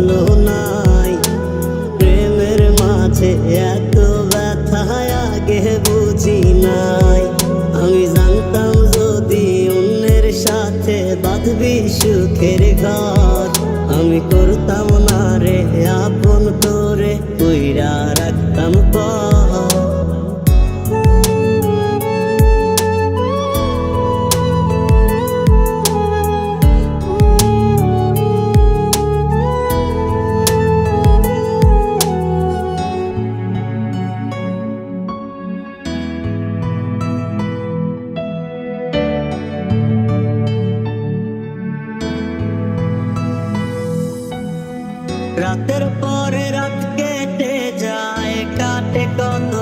ভালো নাই। প্রেমের মাঝে এত ব্যথা, আগে বুঝি নাই। আমি জানতাম যদি অন্যের সাথে বাঁধবি সুখের ঘর, আমি করতাম না রে, আপন তোরে কইরা রাখতাম পর রাতের পরে রাত কেটে যায়, কাটে কত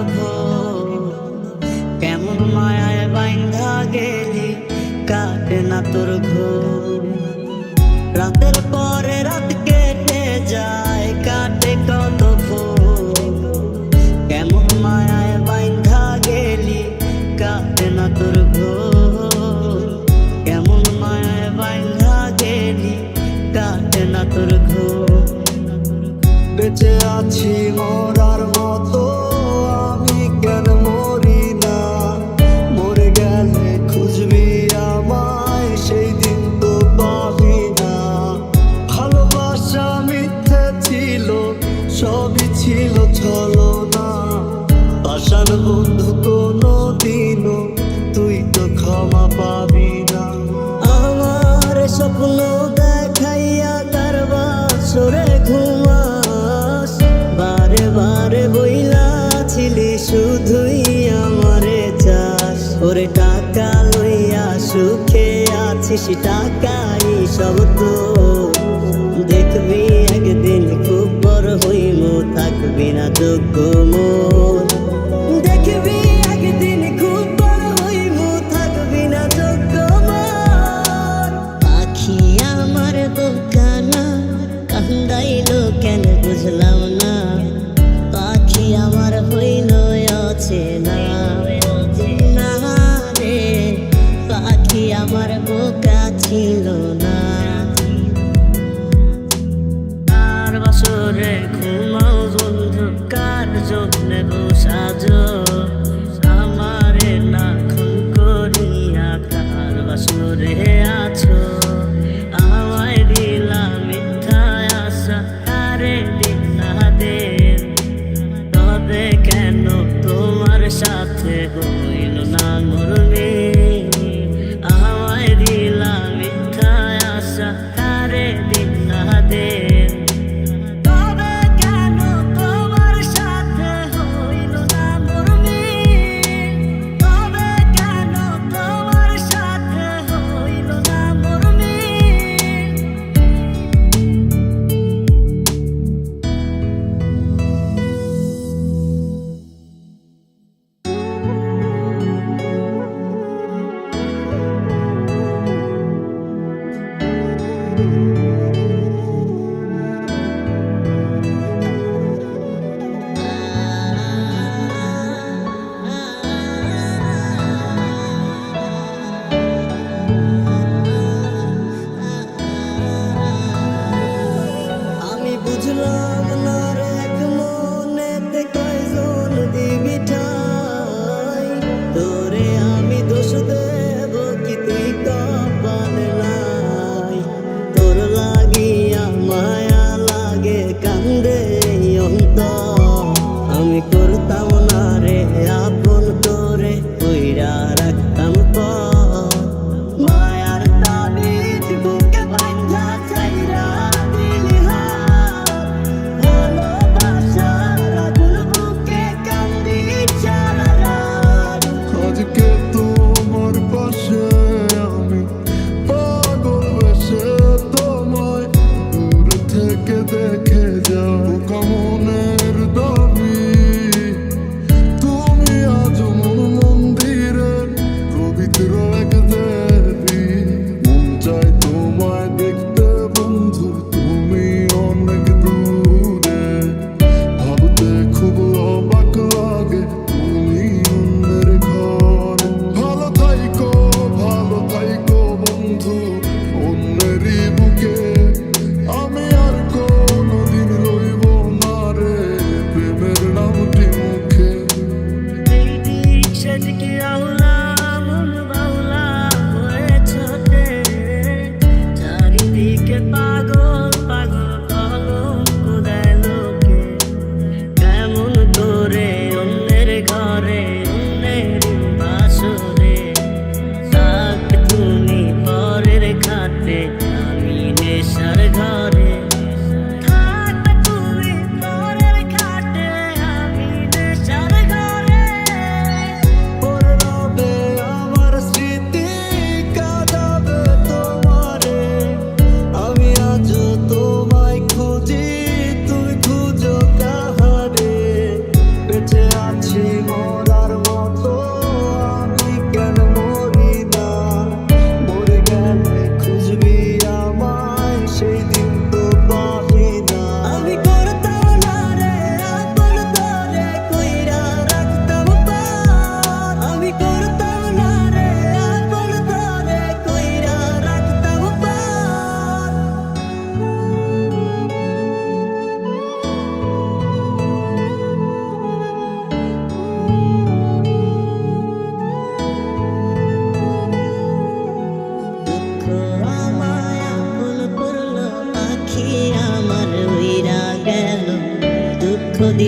কেমন মায়ায় বাইন্ধা গেলি, কাটে না তোর ঘোর। রাতের পর ওরে টাকা লইয়া সুখে আছিস টাকাই সব তো দেখবি একদিন খুব বড় হইব থাকবি না যোগ্য মোর করে ঘুমাও বন্ধু কার জন্যে সাজো। আমারে না খুন করিয়া কার বাসরে আছো। আমায় দিলা মিথ্যা আশা কারে দিলা দে। কেন তোমার সাথে গো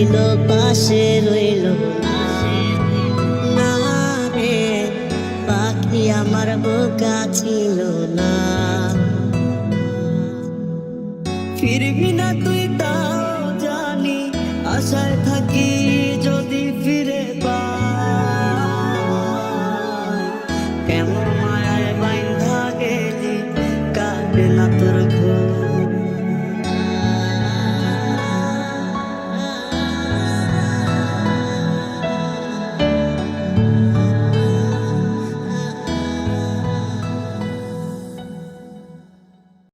রইল, পাশে রইল। না রে পাখি আমার বোকা ছিল না। ফিরবি না তুই তাও জানি, আশায় থাকি যদি ফিরে পায় কেমন মায়ায় বাইন্ধা গেলি, কাটে না তোর